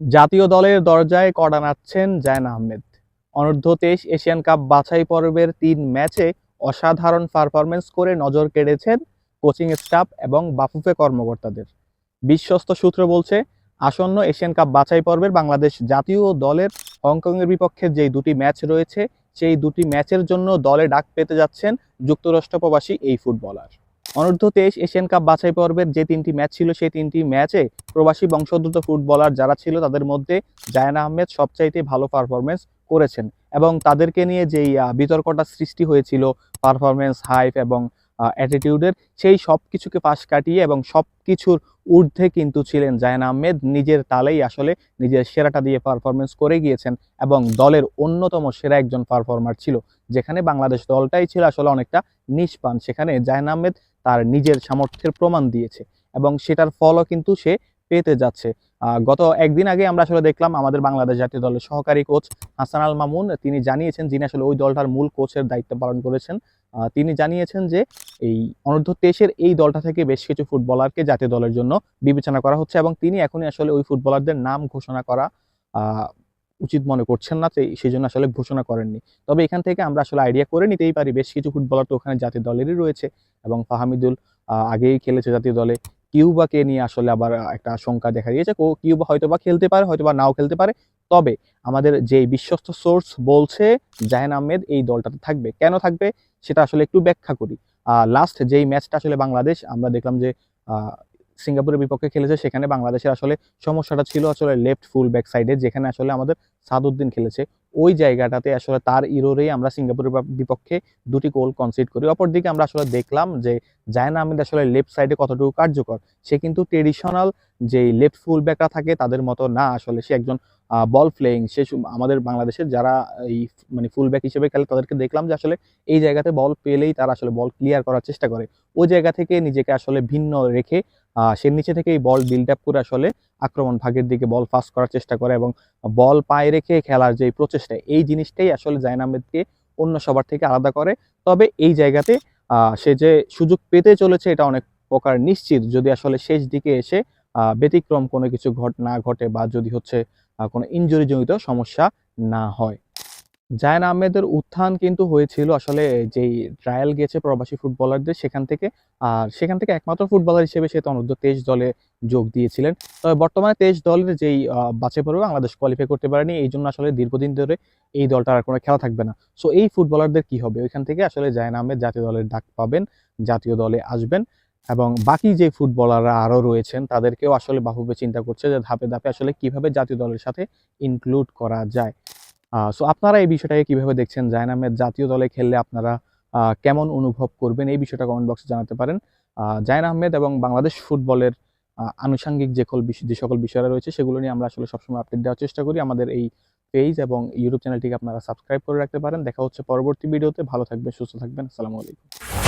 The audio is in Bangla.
জাতীয় দলের দরজায় কড়া নাড়ছেন জায়ন আহমেদ। অনূর্ধ্ব তেইশ এশিয়ান কাপ বাছাই পর্বের তিন ম্যাচে অসাধারণ পারফরমেন্স করে নজর কেড়েছেন কোচিং স্টাফ এবং বাফুফে কর্মকর্তাদের। বিশ্বস্ত সূত্র বলছে, আসন্ন এশিয়ান কাপ বাছাই পর্বের বাংলাদেশ জাতীয় দলের হংকংয়ের বিপক্ষে যেই দুটি ম্যাচ রয়েছে, সেই দুটি ম্যাচের জন্য দলে ডাক পেতে যাচ্ছেন যুক্তরাষ্ট্র প্রবাসী এই ফুটবলার। অনূর্ধ্ব তেইশ এশিয়ান কাপ বাছাই পর্বের যে তিনটি ম্যাচ ছিল, সেই তিনটি ম্যাচে প্রবাসী বংশোদ্ভূত ফুটবলার যারা ছিল, তাদের মধ্যে জায়ান আহমেদ সবচাইতে ভালো পারফরমেন্স করেছেন এবং তাদেরকে নিয়ে যেই বিতর্কটা সৃষ্টি হয়েছিল পারফরমেন্স হাইপ এবং অ্যাটিটিউডের সেই সব কিছুকে পাশ কাটিয়ে এবং সব কিছুর ঊর্ধ্বে কিন্তু ছিলেন জায়ান আহমেদ। নিজের তালেই আসলে নিজের সেরাটা দিয়ে পারফরমেন্স করে গিয়েছেন এবং দলের অন্যতম সেরা একজন পারফর্মার ছিল, যেখানে বাংলাদেশ দলটাই ছিল আসলে অনেকটা নিষ্পান সেখানে জায়ান আহমেদ তার নিজের সামর্থ্যের প্রমাণ দিয়েছে এবং সেটার ফলও কিন্তু সে পেতে যাচ্ছে। গত একদিন আগে আমরা আসলে দেখলাম আমাদের বাংলাদেশ জাতীয় দলের সহকারী কোচ হাসান আল মামুন, তিনি জানিয়েছেন যিনি আসলে ওই দলটার মূল কোচের দায়িত্ব পালন করেছেন তিনি জানিয়েছেন যে এই অনূর্ধ্ব তেইশের এই দলটা থেকে বেশ কিছু ফুটবলারকে জাতীয় দলের জন্য বিবেচনা করা হচ্ছে এবং তিনি এখনই আসলে ওই ফুটবলারদের নাম ঘোষণা করা উচিত মনে করছেন না সেই- জন্য আসলে ঘোষণা করেননি। তবে এখান থেকে আমরা আসলে আইডিয়া করে নিতেই পারি। বেশ কিছু ফুটবলার তো ওখানে জাতীয় দলেরই রয়েছে এবং ফাহামিদুল আগেই খেলেছে জাতীয় দলে। কিউবাকে নিয়ে আসলে আবার একটা শঙ্কা দেখা দিয়েছে কো- কিউবা হয়তো বা খেলতে পারে হয়তো বা নাও খেলতে পারে। তবে আমাদের যে বিশ্বস্ত সোর্স বলছে জাহেন আহমেদ, এই দলটাতে থাকবে। কেন থাকবে? সেটা আসলে একটু ব্যাখ্যা করি। লাস্ট যেই ম্যাচটা আসলে বাংলাদেশ, আমরা দেখলাম যে সিঙ্গাপুরের বিপক্ষে খেলেছে, সেখানে বাংলাদেশের আসলে সমস্যাটা ছিল আসলে লেফট ফুল ব্যাক সাইডে যেখানে আসলে আমাদের সাদউদ্দিন খেলেছে। ওই জায়গাটাতে আসলে তার ইরোরেই আমরা সিঙ্গাপুরের বিপক্ষে দুটি গোল কনসিড করি। অপরদিকে আমরা আসলে দেখলাম যে জায়ন আহমেদ আসলে লেফট সাইডে কতটুকু কার্যকর, সে কিন্তু ট্রেডিশনাল যে লেফট ফুল ব্যাকরা থাকে তাদের মতো না আসলে। সে একজন বল প্লেয়িং সে আমাদের বাংলাদেশের যারা এই মানে ফুল ব্যাক হিসেবে খেলে তাদেরকে দেখলাম যে আসলে এই জায়গাতে বল পেলেই তারা আসলে বল ক্লিয়ার করার চেষ্টা করে। ওই জায়গা থেকে নিজেকে আসলে ভিন্ন রেখে সে নিচে থেকেই বল বিল্ড আপ করে আসলে আক্রমণ ভাগের দিকে বল পাস করার চেষ্টা করে এবং বল পায়ে রেখে খেলার যে প্রচেষ্টা, এই জিনিসটাই আসলে জাইন আহমেদকে অন্য সবার থেকে আলাদা করে। তবে এই জায়গাতে সে যে সুযোগ পেতে চলেছে এটা অনেক প্রকার নিশ্চিত। যদি আসলে শেষ দিকে এসে ব্যতিক্রম কোনো কিছু ঘট, না ঘটে বা যদি হচ্ছে কোনো ইনজুরি জনিত সমস্যা না হয়। জায়ন আহমেদের উত্থান কিন্তু হয়েছিল আসলে যেই ট্রায়াল গেছে প্রবাসী ফুটবলারদের সেখান থেকে। আর সেখান থেকে একমাত্র ফুটবলার হিসেবে সে তো অনূর্ধ্ব তেইশ দলে যোগ দিয়েছিলেন। তবে বর্তমানে তেইশ দলের যেই আহ, পড়বে বাংলাদেশ কোয়ালিফাই করতে পারেনি এই জন্য আসলে দীর্ঘদিন ধরে এই দলটার আর কোনো খেলা থাকবে না। সো এই ফুটবলারদের কি হবে? ওইখান থেকে আসলে জায়ন আহমেদ জাতীয় দলের ডাক পাবেন জাতীয় দলে আসবেন এবং বাকি যে ফুটবলাররা আরও রয়েছেন তাদেরকেও আসলে বাহুবে চিন্তা করছে যে ধাপে ধাপে আসলে কীভাবে জাতীয় দলের সাথে ইনক্লুড করা যায়। সো আপনারা এই বিষয়টাকে কীভাবে দেখছেন? জায়ন আহমেদ, জাতীয় দলে খেললে আপনারা কেমন অনুভব করবেন? এই বিষয়টা কমেন্ট বক্সে জানাতে পারেন। জায়ন আহমেদ এবং বাংলাদেশ ফুটবলের আনুষঙ্গিক যে যে সকল বিষয়রা রয়েছে, সেগুলো নিয়ে আমরা আসলে সবসময় আপডেট দেওয়ার চেষ্টা করি। আমাদের এই পেজ এবং ইউটিউব চ্যানেলটিকে আপনারা সাবস্ক্রাইব করে রাখতে পারেন। দেখা হচ্ছে পরবর্তী ভিডিওতে ভালো থাকবেন, সুস্থ থাকবেন। আসসালামু আলাইকুম।